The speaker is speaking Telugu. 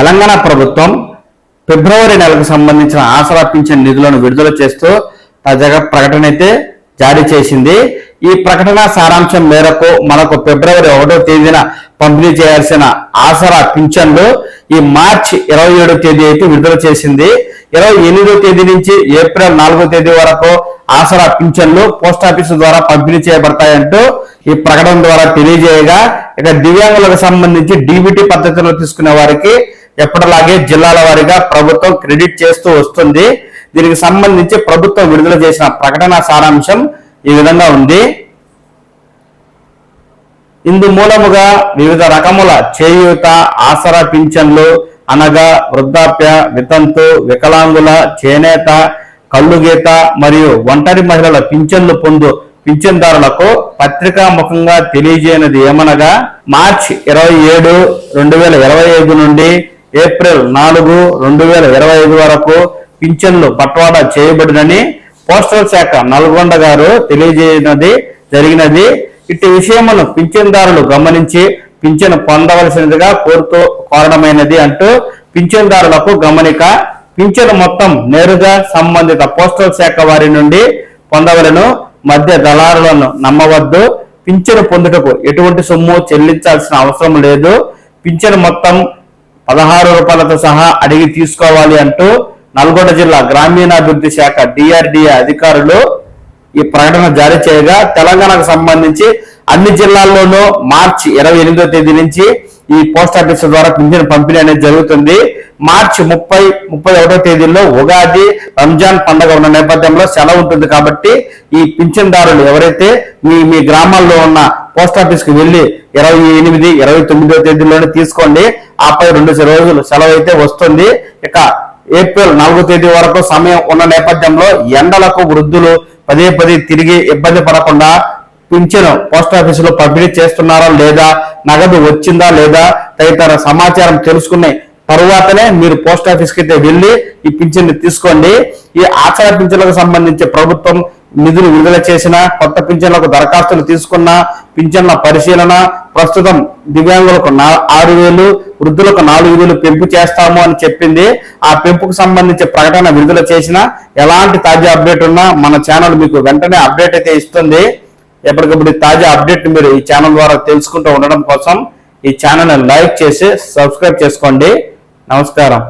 తెలంగాణ ప్రభుత్వం ఫిబ్రవరి నెలకు సంబంధించిన ఆసరా పింఛన్ నిధులను విడుదల చేస్తూ తాజాగా ప్రకటన అయితే జారీ చేసింది. ఈ ప్రకటన సారాంశం మేరకు మనకు ఫిబ్రవరి ఒకటో తేదీన పంపిణీ చేయాల్సిన ఆసరా పింఛన్లు ఈ మార్చి ఇరవై ఏడో తేదీ అయితే విడుదల చేసింది. ఇరవై ఎనిమిదో తేదీ నుంచి ఏప్రిల్ నాలుగో తేదీ వరకు ఆసరా పింఛన్లు పోస్ట్ ఆఫీసు ద్వారా పంపిణీ చేయబడతాయంటూ ఈ ప్రకటన ద్వారా తెలియజేయగా ఇక దివ్యాంగులకు సంబంధించి డీబీటీ పద్ధతిలో తీసుకునే వారికి ఎప్పటిలాగే జిల్లాల వారీగా ప్రభుత్వం క్రెడిట్ చేస్తూ వస్తుంది. దీనికి సంబంధించి ప్రభుత్వం విడుదల చేసిన ప్రకటన సారాంశం ఈ విధంగా ఉంది. ఇందు మూలముగా వివిధ రకముల చేయూత ఆసరా పింఛన్లు అనగా వృద్ధాప్య వితంతు వికలాంగుల చేనేత కళ్ళుగీత మరియు ఒంటరి మహిళల పింఛన్లు పొందు పింఛన్దారులకు పత్రికా ముఖంగా తెలియజేయనది ఏమనగా మార్చి ఇరవై ఏడు రెండు వేల ఇరవై ఐదు నుండి ఏప్రిల్ నాలుగు రెండు వేల ఇరవై ఐదు వరకు పింఛన్లు బట్వాడా చేయబడినని పోస్టల్ శాఖ నల్గొండ గారు తెలియజేయనది జరిగినది. ఇటు విషయమును పింఛన్దారులు గమనించి పింఛను పొందవలసినదిగా కోరుతూ కోరడమైనది అంటూ పింఛన్దారులకు గమనిక పింఛను మొత్తం నేరుగా సంబంధిత పోస్టల్ శాఖ వారి నుండి పొందవలను మధ్య దళారులను నమ్మవద్దు. పింఛను పొందుటకు ఎటువంటి సొమ్ము చెల్లించాల్సిన అవసరం లేదు. పింఛను మొత్తం పదహారు రూపాయలతో సహా అడిగి తీసుకోవాలి అంటూ నల్గొండ జిల్లా గ్రామీణాభివృద్ధి శాఖ డిఆర్డిఏ అధికారులు ఈ ప్రకటన జారీ చేయగా తెలంగాణకు సంబంధించి అన్ని జిల్లాల్లోనూ మార్చి ఇరవై ఎనిమిదో తేదీ నుంచి ఈ పోస్ట్ ఆఫీస్ ద్వారా పింఛన్ పంపిణీ అనేది జరుగుతుంది. మార్చి ముప్పై ముప్పై ఒకటో తేదీలో ఉగాది రంజాన్ పండుగ ఉన్న నేపథ్యంలో సెలవు ఉంటుంది కాబట్టి ఈ పింఛన్దారులు ఎవరైతే మీ మీ గ్రామాల్లో ఉన్న పోస్ట్ ఆఫీస్కి వెళ్ళి ఇరవై ఎనిమిది ఇరవై తొమ్మిదో తేదీలోనే తీసుకోండి. ఆపై రెండు రోజులు సెలవు అయితే వస్తుంది. ఇక ఏప్రిల్ నాలుగో తేదీ వరకు సమయం ఉన్న నేపథ్యంలో ఎండలకు వృద్ధులు పదే పదే తిరిగి ఇబ్బంది పడకుండా పింఛను పోస్ట్ ఆఫీసులో పంపిణీ చేస్తున్నారా లేదా నగదు వచ్చిందా లేదా తదితర సమాచారం తెలుసుకునే తరువాతనే మీరు పోస్ట్ ఆఫీస్కి అయితే వెళ్ళి ఈ పింఛన్ని తీసుకోండి. ఈ ఆచార పింఛన్లకు సంబంధించి ప్రభుత్వం నిధులు విడుదల చేసిన కొత్త పింఛన్లకు దరఖాస్తులు తీసుకున్న పింఛన్ల పరిశీలన ప్రస్తుతం దివ్యాంగులకు ఆరు వేలు వృద్ధులకు నాలుగు వేలు పెంపు చేస్తాము అని చెప్పింది. ఆ పెంపుకు సంబంధించి ప్రకటన విడుదల చేసిన ఎలాంటి తాజా అప్డేట్ ఉన్నా మన ఛానల్ మీకు వెంటనే అప్డేట్ అయితే ఇస్తుంది. ఎప్పటికప్పుడు తాజా అప్డేట్ మీరు ఈ ఛానల్ ద్వారా తెలుసుకుంటూ ఉండడం కోసం ఈ ఛానల్ లైక్ చేసి సబ్స్క్రైబ్ చేసుకోండి. నమస్కారం.